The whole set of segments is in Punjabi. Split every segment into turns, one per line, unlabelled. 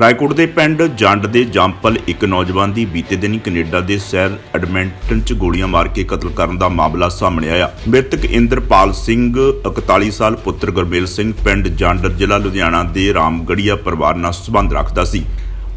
ਰਾਏਕੋਟ ਦੇ ਪਿੰਡ ਜੰਡ ਦੇ ਜੰਪਲ ਇੱਕ ਨੌਜਵਾਨ ਦੀ ਬੀਤੇ ਦਿਨੀ ਕੈਨੇਡਾ ਦੇ ਸ਼ਹਿਰ ਐਡਮਿੰਟਨ 'ਚ ਗੋਲੀਆਂ ਮਾਰ ਕੇ ਕਤਲ ਕਰਨ ਦਾ ਮਾਮਲਾ ਸਾਹਮਣੇ ਆਇਆ। ਮ੍ਰਿਤਕ ਇੰਦਰਪਾਲ ਸਿੰਘ 41 ਸਾਲ ਪੁੱਤਰ ਗੁਰਮੇਲ ਸਿੰਘ ਪਿੰਡ ਜੰਡ ਜ਼ਿਲ੍ਹਾ ਲੁਧਿਆਣਾ ਦੇ ਰਾਮਗੜੀਆ ਪਰਿਵਾਰ ਨਾਲ ਸੰਬੰਧ ਰੱਖਦਾ ਸੀ।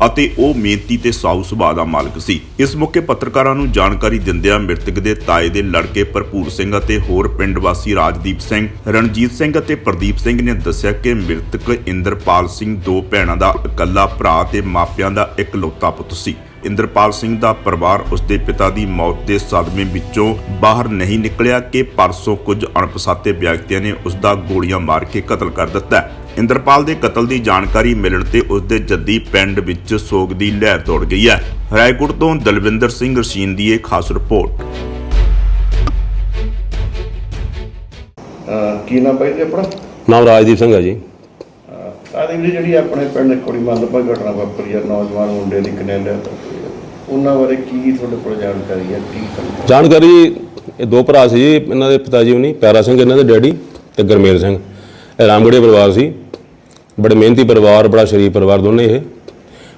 ਅਤੇ ਉਹ ਮਿਹਨਤੀ ਤੇ ਸਾਊ ਸੁਭਾਅ ਦਾ ਮਾਲਕ ਸੀ। ਇਸ ਮੌਕੇ ਪੱਤਰਕਾਰਾਂ ਨੂੰ ਜਾਣਕਾਰੀ ਦਿੰਦਿਆਂ ਮ੍ਰਿਤਕ ਦੇ ਤਾਏ ਦੇ ਲੜਕੇ ਭਰਪੂਰ ਸਿੰਘ ਅਤੇ ਹੋਰ ਪਿੰਡ ਵਾਸੀ ਰਾਜਦੀਪ ਸਿੰਘ, ਰਣਜੀਤ ਸਿੰਘ ਅਤੇ ਪ੍ਰਦੀਪ ਸਿੰਘ ਨੇ ਦੱਸਿਆ ਕਿ ਮ੍ਰਿਤਕ ਇੰਦਰਪਾਲ ਸਿੰਘ ਦੋ ਭੈਣਾਂ ਦਾ ਇਕੱਲਾ ਭਰਾ ਤੇ ਮਾਪਿਆਂ ਦਾ ਇਕਲੌਤਾ ਪੁੱਤ ਸੀ। ਇੰਦਰਪਾਲ ਸਿੰਘ ਦਾ ਪਰਿਵਾਰ ਉਸਦੇ ਪਿਤਾ ਦੀ ਮੌਤ ਦੇ ਸਦਮੇ ਵਿੱਚੋਂ ਬਾਹਰ ਨਹੀਂ ਨਿਕਲਿਆ ਕਿ ਪਰਸੋਂ ਕੁਝ ਅਣਪਛਾਤੇ ਵਿਅਕਤੀਆਂ ਨੇ ਉਸ ਦਾ ਗੋਲੀਆਂ ਮਾਰ ਕੇ ਕਤਲ ਕਰ ਦਿੱਤਾ। ਇੰਦਰਪਾਲ ਦੇ ਕਤਲ ਦੀ ਜਾਣਕਾਰੀ ਮਿਲਣ ਤੇ ਉਸਦੇ ਜੱਦੀ ਪਿੰਡ ਵਿੱਚ ਸੋਗ ਦੀ ਲਹਿਰ ਦੌੜ ਗਈ ਹੈ। ਰਾਏਕੋਟ ਤੋਂ ਦਲਵਿੰਦਰ ਸਿੰਘ ਰਸ਼ੀਨ ਦੀ ਇਹ ਖਾਸ ਰਿਪੋਰਟ।
ਕੀ ਨਾਮ ਭਾਈ ਜੀ ਆਪਣਾ?
ਨਾਮ ਰਾਜਦੀਪ ਸਿੰਘ ਹੈ ਜੀ।
ਆਦੀ ਵੀ ਜਿਹੜੀ ਆਪਣੇ ਪਿੰਡ ਕੁੜੀ ਮੰਦਭਾਗੀ ਘਟਨਾ ਵਾਪਰੀ ਆ ਨੌਜਵਾਨ ਮੁੰਡੇ ਦੀ ਕਨੇਡਾ ਤੋਂ ਉਹਨਾਂ ਬਾਰੇ ਕੀ ਤੁਹਾਡੇ ਕੋਲ ਜਾਣਕਾਰੀ ਹੈ ਕੀ
ਜਾਣਕਾਰੀ ਇਹ ਦੋ ਭਰਾ ਸੀ ਜੀ ਇਹਨਾਂ ਦੇ ਪਿਤਾ ਜੀ ਹੁਣੀ ਪਿਆਰਾ ਸਿੰਘ ਇਹਨਾਂ ਦੇ ਡੈਡੀ ਤੇ ਗਰਮੇਲ ਸਿੰਘ। ਇਹ ਰਾਮਗੜੀਆ ਪਰਿਵਾਰ ਸੀ। ਬੜੇ ਮਿਹਨਤੀ ਪਰਿਵਾਰ, ਬੜਾ ਸ਼ਰੀਫ ਪਰਿਵਾਰ ਦੋਨੇ ਇਹ।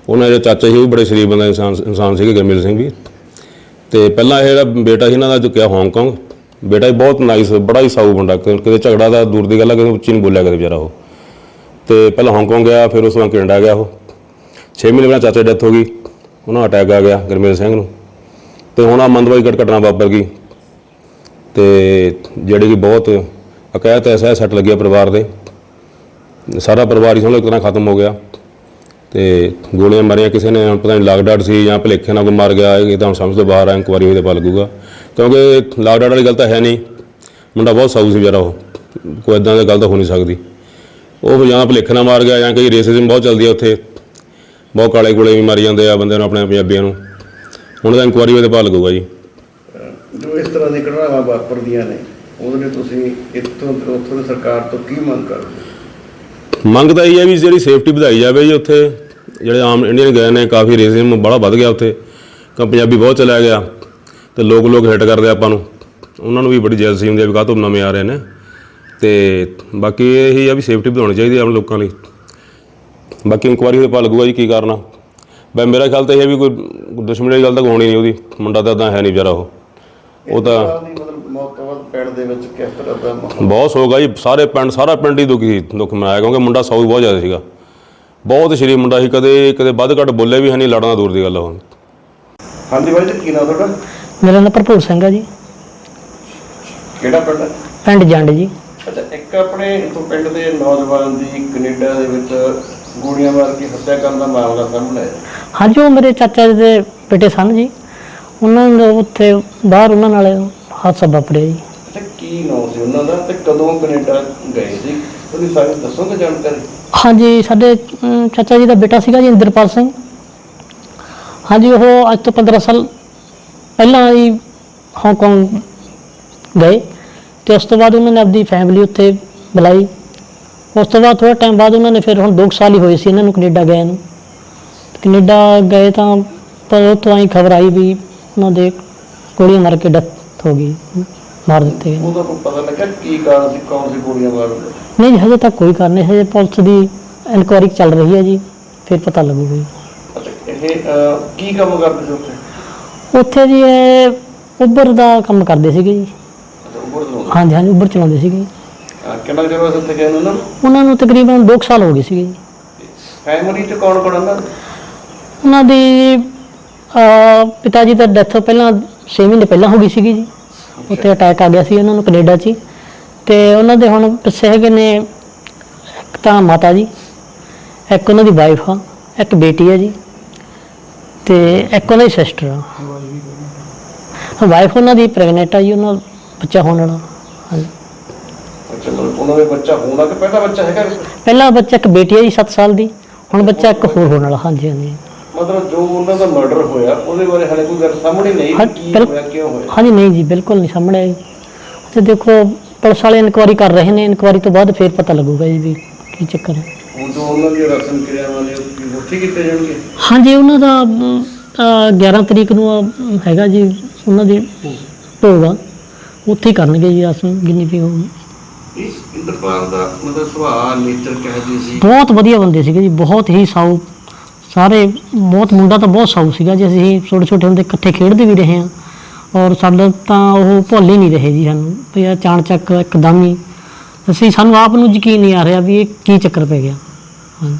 ਉਹਨਾਂ ਦੇ ਚਾਚਾ ਸੀ ਉਹ ਵੀ ਬੜੇ ਸ਼ਰੀਫ ਬੰਦਾ, ਇਨਸਾਨ ਇਨਸਾਨ ਸੀਗੇ ਗਰਮੇਲ ਸਿੰਘ ਵੀ। ਤੇ ਪਹਿਲਾਂ ਇਹ ਜਿਹੜਾ ਬੇਟਾ ਸੀ ਇਹਨਾਂ ਦਾ ਚੁੱਕਿਆ ਹਾਂਗਕਾਂਗ ਬੇਟਾ ਹੀ ਬਹੁਤ ਨਾਈਸ ਬੜਾ ਹੀ ਸਾਊ ਮੁੰਡਾ। ਕਿਤੇ ਝਗੜਾ ਦਾ ਦੂਰ ਦੀ ਗੱਲ ਹੈ ਕਦੇ ਉੱਚੀ ਨਹੀਂ ਬੋਲਿਆ ਕਦੇ ਵਿਚਾਰਾ ਉਹ। ਤੇ ਪਹਿਲਾਂ ਹਾਂਗਕਾਂਗ ਗਿਆ, ਫਿਰ ਉਸ ਤੋਂ ਬਾਅਦ ਕੈਨੇਡਾ ਗਿਆ ਉਹ। 6 ਮਹੀਨੇ ਬਾਅਦ ਚਾਚਾ ਡੈਥ ਹੋ ਗਈ। ਉਹਨਾਂ ਅਟੈਕ ਆ ਗਿਆ ਗਰਮੇਲ ਸਿੰਘ ਨੂੰ। ਤੇ ਹੁਣ ਆ ਮੰਦਵਾਈ ਘਟ ਘਟਨਾ ਵਾਪਰ ਗਈ। ਤੇ ਜਿਹੜੀ ਕਿ ਬਹੁਤ ਅਕਾਇਤ ਐਸਾ ਸੱਟ ਲੱਗਿਆ ਪਰਿਵਾਰ ਦੇ। ਸਾਰਾ ਪਰਿਵਾਰ ਹੀ ਸਮਝੋ ਇੱਕ ਤਰ੍ਹਾਂ ਖਤਮ ਹੋ ਗਿਆ। ਤੇ ਗੋਲੀਆਂ ਮਾਰੀਆਂ, ਕਿਸੇ ਨੇ ਪਤਾ ਨਹੀਂ ਲਾਕਡਾਊਨ ਸੀ ਜਾਂ ਭਲੇਖੇ ਨਾਲ ਕੋਈ ਮਾਰ ਗਿਆ, ਇਹ ਤਾਂ ਹੁਣ ਸਮਝ ਤੋਂ ਬਾਹਰ ਆ, ਇਨਕੁਆਰੀ ਹੋਈ ਤੇ ਪਤਾ ਲੱਗੂਗਾ। ਕਿਉਂਕਿ ਲਾਕਡਾਊਨ ਵਾਲੀ ਗੱਲ ਤਾਂ ਹੈ ਨਹੀਂ। ਮੁੰਡਾ ਬਹੁਤ ਸਾਊ ਸੀ ਵਿਚਾਰਾ ਉਹ। ਕੋਈ ਇਦਾਂ ਦੀ ਗੱਲ ਤਾਂ ਹੋ ਨਹੀਂ ਸਕਦੀ। ਉਹ ਜਾਂ ਭਲੇਖੇ ਨਾਲ ਮਾਰ ਗਿਆ ਜਾਂ ਕਈ ਰੇਸਿਜ਼ਮ ਬਹੁਤ ਚੱਲਦੀ ਆ ਉੱਥੇ। ਬਹੁਤ ਕਾਲੇ ਗੋਲੇ ਵੀ ਮਾਰੀ ਜਾਂਦੇ ਆ ਬੰਦੇ ਨੂੰ, ਆਪਣੇ ਪੰਜਾਬੀਆਂ ਨੂੰ। ਹੁਣ ਤਾਂ ਇਨਕੁਆਰੀ ਹੋਈ ਤੇ ਪਤਾ ਲੱਗੂਗਾ ਜੀ।
ਜੋ ਇਸ ਤਰ੍ਹਾਂ ਦੀ ਘਟਨਾਵਾਂ ਵਾਪਰਦੀਆਂ ਨੇ, ਉਹਦੇ ਲਈ ਤੁਸੀਂ ਇੱਥੋਂ, ਉੱਥੋਂ ਸਰਕਾਰ ਤੋਂ ਕੀ ਮੰਗ ਕਰਦੇ
ਮੰਗ ਤਾਂ ਇਹ ਹੈ ਵੀ ਜਿਹੜੀ ਸੇਫਟੀ ਵਧਾਈ ਜਾਵੇ ਜੀ ਉੱਥੇ। ਜਿਹੜੇ ਆਮ ਇੰਡੀਅਨ ਗਏ ਨੇ, ਕਾਫੀ ਰੇਸਿਜ਼ਮ ਬੜਾ ਵੱਧ ਗਿਆ ਉੱਥੇ। ਕਿ ਪੰਜਾਬੀ ਬਹੁਤ ਚਲਾ ਗਿਆ। ਤੇ ਲੋਕ ਲੋਕ ਹਿੱਟ ਕਰਦੇ ਆਪਾਂ ਨੂੰ। ਉਹਨਾਂ ਨੂੰ ਵੀ ਬੜੀ ਜੈਲਸੀ ਹੁੰਦੀ ਹੈ ਵੀ ਕਾਹ ਨਵੇਂ ਆ ਰਹੇ ਨੇ। ਤੇ ਬਾਕੀ ਇਹ ਆ ਵੀ ਸੇਫਟੀ ਵਧਾਉਣੀ ਚਾਹੀਦੀ ਆਮ ਲੋਕਾਂ ਲਈ। ਬਾਕੀ ਇਨਕੁਆਰੀ ਦੇ ਪਾ ਲੱਗੂਗਾ ਜੀ ਕੀ ਕਰਨਾ। ਬਈ ਮੇਰਾ ਖਿਆਲ ਤਾਂ ਇਹ ਹੈ ਵੀ ਕੋਈ ਦੁਸ਼ਮਣੀ ਵਾਲੀ ਗੱਲ ਤਾਂ ਹੋਣੀ ਨਹੀਂ ਉਹਦੀ। ਮੁੰਡਾ ਤਾਂ ਇਦਾਂ ਹੈ ਨਹੀਂ ਵਿਚਾਰਾ ਉਹ। ਉਹ ਤਾਂ
ਪਿੰਡ ਦੇ ਵਿੱਚ ਕਿਸ ਤਰ੍ਹਾਂ ਦਾ ਮਾਹੌਲ?
ਬਹੁਤ ਸੋਗ ਆ ਜੀ। ਸਾਰੇ ਪਿੰਡ ਸਾਰਾ ਪਿੰਡ ਹੀ ਦੁਖੀ ਸੀ ਦੁੱਖ ਮਨਾਇਆ ਕਿਉਂਕਿ ਮੁੰਡਾ ਸੌ ਬਹੁਤ ਜ਼ਿਆਦਾ ਸੀਗਾ। ਬਹੁਤ ਸ਼ਰੀਫ ਮੁੰਡਾ ਸੀ। ਕਦੇ ਕਦੇ ਵੱਧ ਘੱਟ ਬੋਲੇ ਵੀ ਹੈ ਨਹੀਂ ਲੜਨਾ ਦੂਰ ਦੀ ਗੱਲ ਆ ਹੁਣ।
ਹਾਂਜੀ ਭਾਈ ਜੀ ਕੀ ਨਾਮ ਤੁਹਾਡਾ?
ਮੇਰਾ ਨਾਮ ਭਰਪੂਰ ਸਿੰਘ ਹੈ ਜੀ।
ਕਿਹੜਾ ਪਿੰਡ? ਹੈ
ਪਿੰਡ ਜੰਡ ਜੀ।
ਅੱਛਾ ਇੱਕ ਆਪਣੇ ਇਥੋਂ ਪਿੰਡ ਦੇ ਨੌਜਵਾਨ ਦੀ ਕੈਨੇਡਾ ਦੇ ਵਿੱਚ ਗੋਲੀਆਂ ਮਾਰ ਕੇ ਹੱਤਿਆ ਕਰਨ ਦਾ ਮਾਮਲਾ ਸਾਹਮਣੇ ਆਇਆ।
ਹਾਂਜੀ ਉਹ ਮੇਰੇ ਚਾਚਾ ਜੀ ਦੇ ਬੇਟੇ ਸਨ ਜੀ। ਉਹਨਾਂ ਨੂੰ ਉੱਥੇ ਬਾਹਰ ਉਹਨਾਂ ਨਾਲ ਹਾਦਸਾ ਵਾਪਰਿਆ ਜੀ।
ਅੱਛਾ ਕੀ ਨਾਮ ਸੀ ਉਹਨਾਂ ਦਾ ਤੇ ਕਦੋਂ ਕੈਨੇਡਾ ਗਏ ਸੀ? ਤੁਸੀਂ ਸਾਰੇ ਦੱਸੋਗੇ ਜਾਣਕਾਰੀ?
ਹਾਂਜੀ ਸਾਡੇ ਅਮ, ਚਾਚਾ ਜੀ ਦਾ ਬੇਟਾ ਸੀਗਾ ਜੀ ਇੰਦਰਪਾਲ ਸਿੰਘ। ਹਾਂਜੀ ਉਹ ਅੱਜ ਤੋਂ 15 ਸਾਲ ਪਹਿਲਾਂ ਹੀ ਹਾਂਗਕਾਂਗ ਗਏ ਤੇ ਉਸ ਤੋਂ ਬਾਅਦ ਉਹਨਾਂ ਨੇ ਆਪਣੀ ਫੈਮਿਲੀ ਉੱਥੇ ਬੁਲਾਈ। ਉਸ ਤੋਂ ਬਾਅਦ ਥੋੜਾ ਟਾਈਮ ਬਾਅਦ ਉਹਨਾਂ ਨੇ ਫਿਰ ਹੁਣ 2 ਸਾਲ ਹੀ ਹੋਏ ਸੀ ਇਹਨਾਂ ਨੂੰ ਕੈਨੇਡਾ ਗਏ ਨੂੰ। ਕੈਨੇਡਾ ਗਏ ਤਾਂ ਪਰ ਉੱਥੋਂ ਆਈ ਖਬਰ ਆਈ ਵੀ ਉਹਨਾਂ ਦੇ ਗੋਲੀਆਂ ਮਾਰ ਕੇ ਡੈਥ ਹੋ ਗਈ ਮਾਰ ਦਿੱਤੇ। ਗਏ
ਉਹਦਾ ਕੋਈ ਪਤਾ ਲੱਗਾ ਕੀ ਕਾਰਨ ਸੀ ਕੌਣ ਸੀ ਗੋਲੀਆਂ ਮਾਰਨ ਦਾ?
ਨਹੀਂ ਜੀ, ਹਜੇ ਤੱਕ ਕੋਈ ਕਾਰਨ ਨਹੀਂ ਹਜੇ ਪੁਲਿਸ ਦੀ ਇਨਕੁਆਇਰੀ ਚੱਲ ਰਹੀ ਹੈ ਜੀ ਫਿਰ ਪਤਾ ਲੱਗੂਗਾ ਜੀ।
ਅੱਛਾ ਇਹ ਅਹ, ਕੀ ਕੰਮ ਕਰਦੇ ਸੀ ਉੱਥੇ?
ਉੱਥੇ ਜੀ ਇਹ ਉਬਰ ਦਾ ਕੰਮ ਕਰਦੇ ਸੀਗੇ ਜੀ।
ਅੱਛਾ ਉੱਪਰ ਤੋਂ
ਹਾਂਜੀ ਹਾਂਜੀ ਉਬਰ ਚਲਾਉਂਦੇ ਸੀਗੇ।
ਕਿੰਨਾ ਚਿਰ ਹੋਇਆ ਸੀ ਉੱਥੇ ਗਏ ਨੂੰ ਉਹਨਾਂ ਨੂੰ?
ਉਹਨਾਂ ਨੂੰ ਤਕਰੀਬਨ 2 ਸਾਲ ਹੋ ਗਏ ਸੀਗੇ ਜੀ।
ਫੈਮਿਲੀ ਚ ਕੌਣ ਕੌਣ ਉਹਨਾਂ ਦਾ?
ਉਹਨਾਂ ਦੀ ਅਹ, ਪਿਤਾ ਜੀ ਦਾ ਡੈਥ ਪਹਿਲਾਂ 6 ਮਹੀਨੇ ਪਹਿਲਾਂ ਹੋ ਗਈ ਸੀਗੀ ਜੀ। ਉੱਥੇ ਅਟੈਕ ਆ ਗਿਆ ਸੀ ਉਹਨਾਂ ਨੂੰ ਕੈਨੇਡਾ 'ਚ ਹੀ। ਤੇ ਉਹਨਾਂ ਦੇ ਹੁਣ ਪਿੱਛੇ ਹੈਗੇ ਨੇ ਇੱਕ ਤਾਂ ਮਾਤਾ ਜੀ ਇੱਕ ਉਹਨਾਂ ਦੀ ਵਾਈਫ ਆ ਇੱਕ ਬੇਟੀ ਹੈ ਜੀ ਤੇ ਇੱਕ ਉਹਨਾਂ ਦੀ ਸਿਸਟਰ ਆ। ਵਾਈਫ ਉਹਨਾਂ ਦੀ ਪ੍ਰੈਗਨੈਂਟ ਆ ਜੀ ਉਹਨਾਂ ਦਾ ਬੱਚਾ ਹੋਣ ਵਾਲਾ। ਹਾਂਜੀ।
ਅੱਛਾ ਮਤਲਬ ਉਹਨਾਂ ਦੇ ਬੱਚਾ ਹੋਣਾ ਕਿ ਪਹਿਲਾ ਬੱਚਾ ਹੈਗਾ
ਪਹਿਲਾ ਬੱਚਾ ਇੱਕ ਬੇਟੀ ਹੈ ਜੀ 7 ਸਾਲ ਦੀ। ਹੁਣ ਬੱਚਾ ਇੱਕ ਹੋਰ ਹੋਣ ਵਾਲਾ ਹਾਂਜੀ ਹਾਂਜੀ।
ਮਤਲਬ ਜੋ ਉਹਨਾਂ ਦਾ ਮਰਡਰ ਹੋਇਆ ਉਹਦੇ ਬਾਰੇ ਹਾਲੇ ਕੋਈ ਗੱਲ ਸਾਹਮਣੇ ਨਹੀਂ
ਹਾਂ,
ਆਈ ਕੀ
ਬਿਲ-
ਹੋਇਆ ਕਿਉਂ ਹੋਇਆ?
ਹਾਂਜੀ ਨਹੀਂ ਜੀ ਬਿਲਕੁਲ ਨਹੀਂ ਸਾਹਮਣੇ ਆਈ। ਤੇ ਦੇਖੋ ਪੁਲਿਸ ਵਾਲੇ ਇਨਕੁਆਇਰੀ ਕਰ ਰਹੇ ਨੇ ਇਨਕੁਆਇਰੀ ਤੋਂ ਬਾਅਦ ਫਿਰ ਪਤਾ ਲੱਗੂਗਾ ਜੀ ਵੀ ਕੀ ਚੱਕਰ ਹੈ।
ਉਹ ਜੋ ਉਹਨਾਂ ਦੀ ਰਸਮ ਕਿਰਿਆਵਾਂ ਨੇ ਉਹ ਕੀ ਉੱਥੇ ਕੀਤੇ ਜਾਣਗੇ?
ਹਾਂਜੀ ਉਹਨਾਂ ਦਾ ਅਮ, ਅਹ, 11 ਤਰੀਕ ਨੂੰ ਅਮ, ਹੈਗਾ ਜੀ ਉਹਨਾਂ ਦੀ ਭੋਗ ਆ। ਉੱਥੇ ਹੀ ਕਰਨਗੇ ਜੀ ਰਸਮ ਜਿੰਨੀ ਵੀ ਹੋਊਗੀ।
ਇਸ ਇੰਦਰਪਾਲ ਦਾ ਮਤਲਬ ਸੁਭਾਅ ਨੇਚਰ ਕਿਹੋ ਜਿਹੀ ਸੀ?
ਬਹੁਤ ਵਧੀਆ ਬੰਦੇ ਸੀਗੇ ਜੀ ਬਹੁਤ ਹੀ ਸਾਊ ਸਾਰੇ ਬਹੁਤ ਮੁੰਡਾ ਤਾਂ ਬਹੁਤ ਸਾਊ ਸੀਗਾ ਜੀ, ਅਸੀਂ ਛੋਟੇ ਛੋਟੇ ਹੁੰਦੇ ਇਕੱਠੇ ਖੇਡਦੇ ਵੀ ਰਹੇ ਹਾਂ। ਔਰ ਸਾਡਾ ਤਾਂ ਉਹ ਭੁੱਲ ਹੀ ਨਹੀਂ ਰਹੇ ਜੀ ਸਾਨੂੰ, ਵੀ ਇਹ ਅਚਾਨਚੱਕ ਇੱਕਦਮ ਹੀ। ਅਸੀਂ, ਸਾਨੂੰ ਆਪ ਨੂੰ ਯਕੀਨ ਨਹੀਂ ਆ ਰਿਹਾ ਵੀ ਇਹ ਕੀ ਚੱਕਰ ਪੈ ਗਿਆ। ਹਾਂਜੀ।